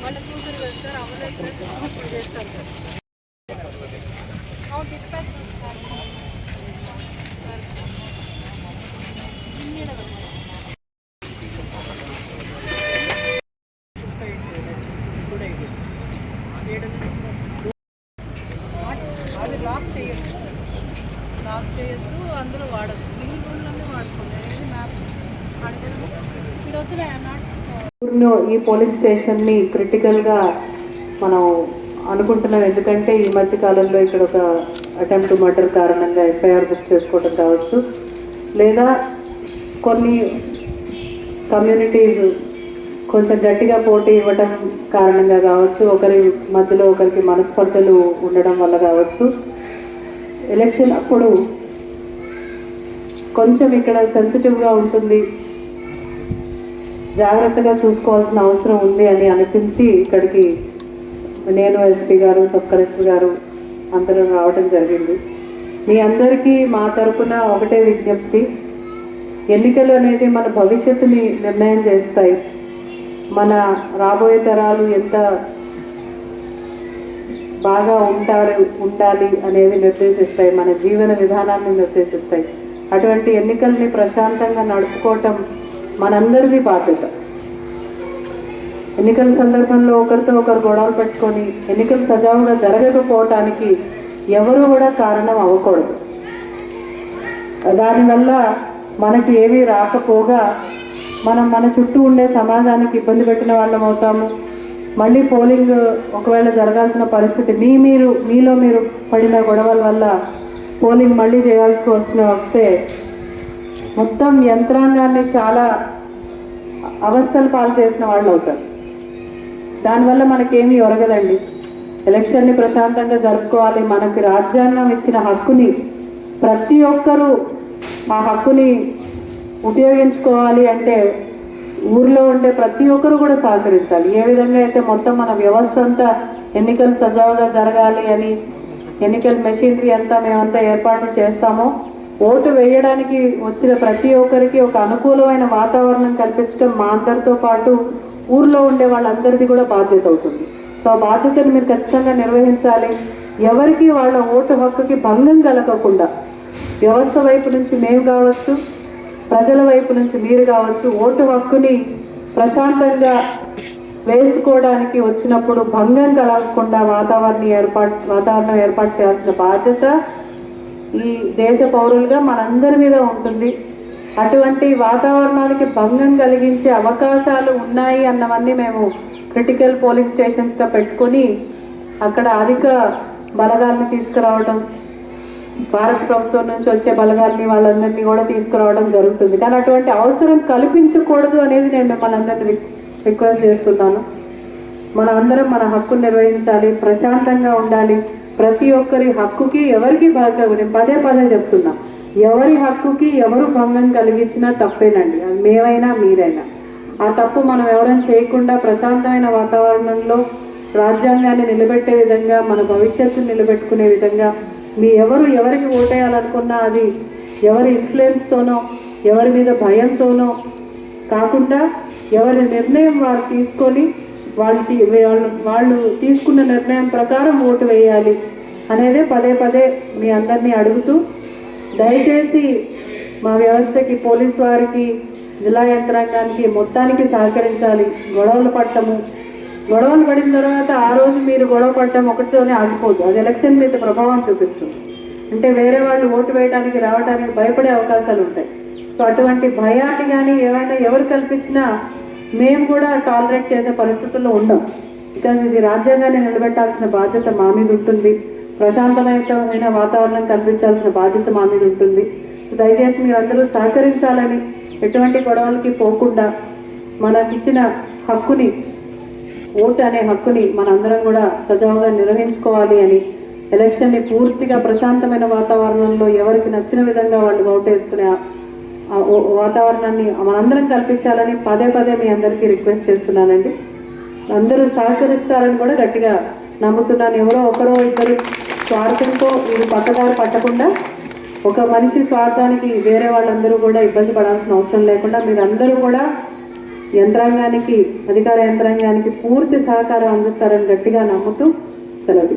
వాళ్ళ కూతురు కదా సార్ అవ్వలేదు సార్ చేస్తారు సార్ అవును డిస్పాచ్ అది లాక్ చేయొద్దు లాక్ చేయొద్దు అందులో వాడద్దు మిగిలిన రూమ్లన్నీ వాడుకోండి మ్యాప్ అడగడం ఇది వద్దులే ఊర్లో ఈ పోలీస్ స్టేషన్ని క్రిటికల్గా మనం అనుకుంటున్నాం. ఎందుకంటే ఈ మధ్య కాలంలో ఇక్కడ ఒక అటెంప్ట్ మర్డర్ కారణంగా ఎఫ్ఐఆర్ బుక్ చేసుకోవడం కావచ్చు. లేదా కొన్ని కమ్యూనిటీస్ కొంచెం గట్టిగా పోటీ ఇవ్వటం కారణంగా కావచ్చు ఒకరి మధ్యలో ఒకరికి మనస్పర్ధలు ఉండడం వల్ల కావచ్చు. ఎలక్షన్ అప్పుడు కొంచెం ఇక్కడ సెన్సిటివ్గా ఉంటుంది. జాగ్రత్తగా చూసుకోవాల్సిన అవసరం ఉంది అని అనిపించి ఇక్కడికి నేను ఎస్పీ గారు సబ్ కలెక్టర్ గారు అందరూ రావడం జరిగింది. మీ అందరికీ మా తరపున ఒకటే విజ్ఞప్తి. ఎన్నికలు అనేది మన భవిష్యత్తుని నిర్ణయం చేస్తాయి. మన రాబోయే తరాలు ఎంత బాగా ఉంటారు ఉండాలి అనేది నిర్దేశిస్తాయి మన జీవన విధానాన్ని నిర్దేశిస్తాయి. అటువంటి ఎన్నికల్ని ప్రశాంతంగా నడుపుకోవటం మనందరిది బాధ్యత. ఎన్నికల సందర్భంలో ఒకరితో ఒకరు గొడవలు పెట్టుకొని ఎన్నికలు సజావుగా జరగకపోవటానికి ఎవరు కూడా కారణం అవ్వకూడదు. దానివల్ల మనకి ఏమీ రాకపోగా మనం మన చుట్టూ ఉండే సమాజానికి ఇబ్బంది పెట్టిన వాళ్ళం అవుతాము. మళ్ళీ పోలింగ్ ఒకవేళ జరగాల్సిన పరిస్థితి మీ మీరు మీలో మీరు పడిన గొడవల వల్ల పోలింగ్ మళ్ళీ చేయాల్సి వచ్చిన వస్తే మొత్తం యంత్రాంగాన్ని చాలా అవస్థలు పాలు చేసిన వాళ్ళు అవుతారు. దానివల్ల మనకేమీ ఒరగదండి. ఎలక్షన్ని ప్రశాంతంగా జరుపుకోవాలి. మనకి రాజ్యాంగం ఇచ్చిన హక్కుని ప్రతి ఒక్కరూ ఆ హక్కుని ఉపయోగించుకోవాలి అంటే ఊర్లో ఉండే ప్రతి ఒక్కరు కూడా సహకరించాలి. ఏ విధంగా అయితే మొత్తం మన వ్యవస్థ అంతా ఎన్నికలు సజావుగా జరగాలి అని ఎన్నికల మెషినరీ అంతా మేమంతా ఏర్పాట్లు చేస్తామో ఓటు వేయడానికి వచ్చిన ప్రతి ఒక్కరికి ఒక అనుకూలమైన వాతావరణం కల్పించడం మా అందరితో పాటు ఊర్లో ఉండే వాళ్ళందరిది కూడా బాధ్యత అవుతుంది. సో ఆ బాధ్యతను మీరు ఖచ్చితంగా నిర్వహించాలి. ఎవరికి వాళ్ళ ఓటు హక్కుకి భంగం కలగకుండా వ్యవస్థ వైపు నుంచి మేము కావచ్చు ప్రజల వైపు నుంచి మీరు కావచ్చు ఓటు హక్కుని ప్రశాంతంగా వేసుకోవడానికి వచ్చినప్పుడు భంగం కలగకుండా వాతావరణం ఏర్పాటు వాతావరణం ఏర్పాటు చేయాల్సిన బాధ్యత ఈ దేశ పౌరులుగా మనందరి మీద ఉంటుంది. అటువంటి వాతావరణానికి భంగం కలిగించే అవకాశాలు ఉన్నాయి అన్నవన్నీ మేము క్రిటికల్ పోలింగ్ స్టేషన్స్గా పెట్టుకొని అక్కడ అధిక బలగాలను తీసుకురావడం భారత ప్రభుత్వం నుంచి వచ్చే బలగాల్ని వాళ్ళందరినీ కూడా తీసుకురావడం జరుగుతుంది. కానీ అటువంటి అవసరం కల్పించకూడదు అనేది నేను మిమ్మల్ని అందరినీ రిక్వెస్ట్ చేస్తున్నాను. మన అందరం మన హక్కును నిర్వహించాలి ప్రశాంతంగా ఉండాలి. ప్రతి ఒక్కరి హక్కుకి ఎవరికి భంగం నేను పదే పదే చెప్తున్నా. ఎవరి హక్కుకి ఎవరు భంగం కలిగించినా తప్పేనండి. అది మేమైనా మీరైనా. ఆ తప్పు మనం ఎవరైనా చేయకుండా ప్రశాంతమైన వాతావరణంలో రాజ్యాంగాన్ని నిలబెట్టే విధంగా మన భవిష్యత్తును నిలబెట్టుకునే విధంగా మీ ఎవరు ఎవరికి ఓటేయాలనుకున్నా అది ఎవరి ఇన్ఫ్లుయెన్స్తోనో ఎవరి మీద భయంతోనో కాకుండా ఎవరి నిర్ణయం వారు తీసుకొని వాళ్ళు తీ- వాళ్ళు వాళ్ళు తీసుకున్న నిర్ణయం ప్రకారం ఓటు వేయాలి అనేదే పదే పదే మీ అందరినీ అడుగుతూ దయచేసి మా వ్యవస్థకి పోలీస్ వారికి జిల్లా యంత్రాంగానికి మొత్తానికి సహకరించాలి. గొడవలు పట్టము గొడవలు పడిన తర్వాత ఆ రోజు మీరు గొడవ పడటం ఒకటితోనే ఆగిపోదు. అది ఎలక్షన్ మీద ప్రభావం చూపిస్తుంది. అంటే వేరే వాళ్ళు ఓటు వేయడానికి రావడానికి భయపడే అవకాశాలు ఉంటాయి. సో అటువంటి భయాన్ని కానీ ఏమైనా ఎవరు కల్పించినా మేము కూడా టాలరేట్ చేసే పరిస్థితుల్లో ఉండం. బికాజ్ ఇది రాజ్యాంగాన్ని నిలబెట్టాల్సిన బాధ్యత మా మీద ఉంటుంది. ప్రశాంతమైన వాతావరణం కల్పించాల్సిన బాధ్యత మా మీద ఉంటుంది. దయచేసి మీరందరూ సహకరించాలని ఎటువంటి గొడవలకి పోకుండా మనకిచ్చిన హక్కుని ఓటు అనే హక్కుని మనందరం కూడా సజావుగా నిర్వహించుకోవాలి అని ఎలక్షన్ని పూర్తిగా ప్రశాంతమైన వాతావరణంలో ఎవరికి నచ్చిన విధంగా వాళ్ళు ఓటు వేసుకునే ఆ- వాతావరణాన్ని మనందరం కల్పించాలని పదే పదే మీ అందరికీ రిక్వెస్ట్ చేస్తున్నానండి. అందరూ సహకరిస్తారని కూడా గట్టిగా నమ్ముతున్నాను. ఎవరో ఒకరో ఇద్దరు స్వార్థంతో మీరు పక్కదారి పట్టకుండా ఒక మనిషి స్వార్థానికి వేరే వాళ్ళందరూ కూడా ఇబ్బంది పడాల్సిన అవసరం లేకుండా మీరందరూ కూడా యంత్రాంగానికి అధికార యంత్రాంగానికి పూర్తి సహకారం అందిస్తారని గట్టిగా నమ్ముతూ సెలవు